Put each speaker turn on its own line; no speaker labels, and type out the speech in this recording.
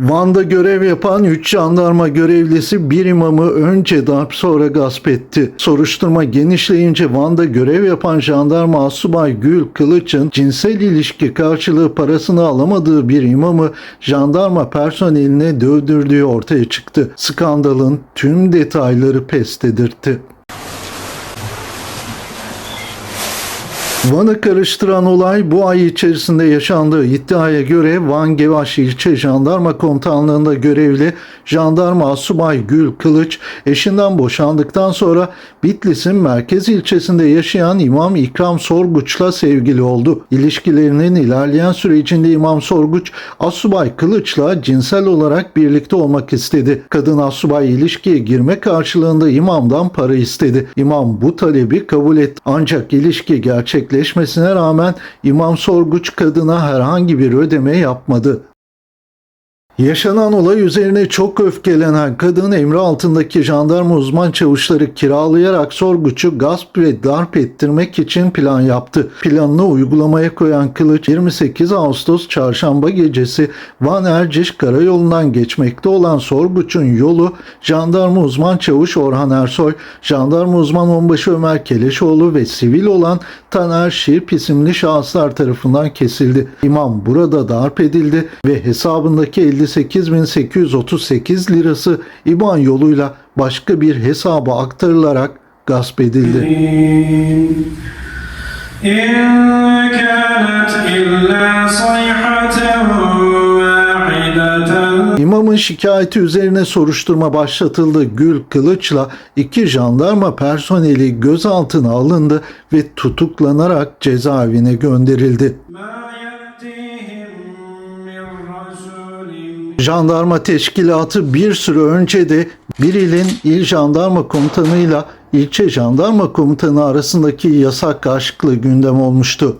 Van'da görev yapan 3 jandarma görevlisi bir imamı önce darp sonra gasp etti. Soruşturma genişleyince Van'da görev yapan jandarma Asubay Gül Kılıç'ın cinsel ilişki karşılığı parasını alamadığı bir imamı jandarma personeline dövdürdüğü ortaya çıktı. Skandalın tüm detayları pes dedirtti. Van'ı karıştıran olay bu ay içerisinde yaşandığı iddiaya göre Van Gevaş İlçe Jandarma Komutanlığı'nda görevli jandarma Asubay Gül Kılıç eşinden boşandıktan sonra Bitlis'in merkez ilçesinde yaşayan İmam İkram Sorguç'la sevgili oldu. İlişkilerinin ilerleyen sürecinde İmam Sorguç Asubay Kılıç'la cinsel olarak birlikte olmak istedi. Kadın Asubay ilişkiye girme karşılığında imamdan para istedi. İmam bu talebi kabul etti. Ancak ilişki gerçekleşmesine rağmen İmam Sorguç kadına herhangi bir ödeme yapmadı. Yaşanan olay üzerine çok öfkelenen kadın emri altındaki jandarma uzman çavuşları kiralayarak sorguçu gasp ve darp ettirmek için plan yaptı. Planını uygulamaya koyan Kılıç 28 Ağustos çarşamba gecesi Van Erciş karayolundan geçmekte olan sorguçun yolu jandarma uzman çavuş Orhan Ersoy, jandarma uzman onbaşı Ömer Keleşoğlu ve sivil olan Taner Şirp isimli şahıslar tarafından kesildi. İmam burada darp edildi ve hesabındaki 58.838 lirası IBAN yoluyla başka bir hesaba aktarılarak gasp edildi. İmamın şikayeti üzerine soruşturma başlatıldı. Gül Kılıç'la iki jandarma personeli gözaltına alındı ve tutuklanarak cezaevine gönderildi. Jandarma teşkilatı bir süre önce de bir ilin il jandarma komutanıyla ilçe jandarma komutanı arasındaki yasak karşılıklı gündem olmuştu.